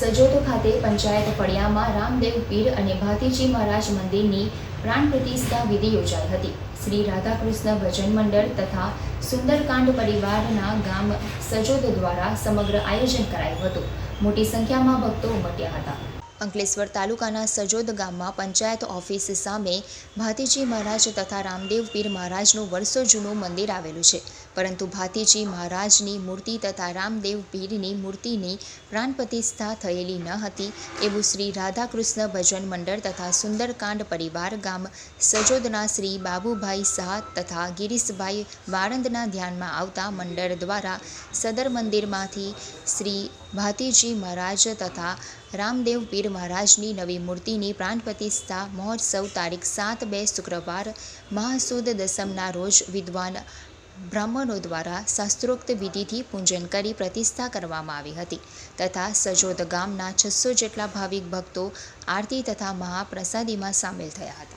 સજોદ ખાતે પંચાયત ફળિયામાં રામદેવ પીર અને ભાતીજી મહારાજ મંદિરની પ્રાણ પ્રતિષ્ઠા વિધિ યોજાઈ હતી. શ્રી રાધાકૃષ્ણ ભજન મંડળ તથા સુંદરકાંડ પરિવારના ગામ સજોદ દ્વારા સમગ્ર આયોજન કરાયું હતું. મોટી સંખ્યામાં ભક્તો ઉમટ્યા હતા. અંકલેશ્વર તાલુકાના સજોદ ગામમાં પંચાયત ઓફિસ સામે ભાતીજી મહારાજ તથા રામદેવ પીર મહારાજનું વર્ષો જૂનું મંદિર આવેલું છે. પરંતુ ભાતીજી મહારાજની મૂર્તિ તથા રામદેવ પીરની મૂર્તિની પ્રાણ પ્રતિષ્ઠા થયેલી ન હતી એવું શ્રી રાધાકૃષ્ણ ભજન મંડળ તથા સુંદરકાંડ પરિવાર ગામ સજોદના શ્રી બાબુભાઈ શાહ તથા ગિરીશભાઈ વાળંદના ધ્યાનમાં આવતા મંડળ દ્વારા સદર મંદિરમાંથી શ્રી ભાતીજી મહારાજ તથા રામદેવ પીર મહારાજની નવી મૂર્તિની પ્રાણ પ્રતિષ્ઠા મહોત્સવ તારીખ સાત બે શુક્રવાર મહાસુદ દસમના રોજ વિદ્વાન બ્રાહ્મણો દ્વારા શાસ્ત્રોક્ત વિધિથી પૂજન કરી પ્રતિષ્ઠા કરવામાં આવી હતી તથા સજોદ ગામના છસો જેટલા ભાવિક ભક્તો આરતી તથા મહાપ્રસાદીમાં સામેલ થયા હતા.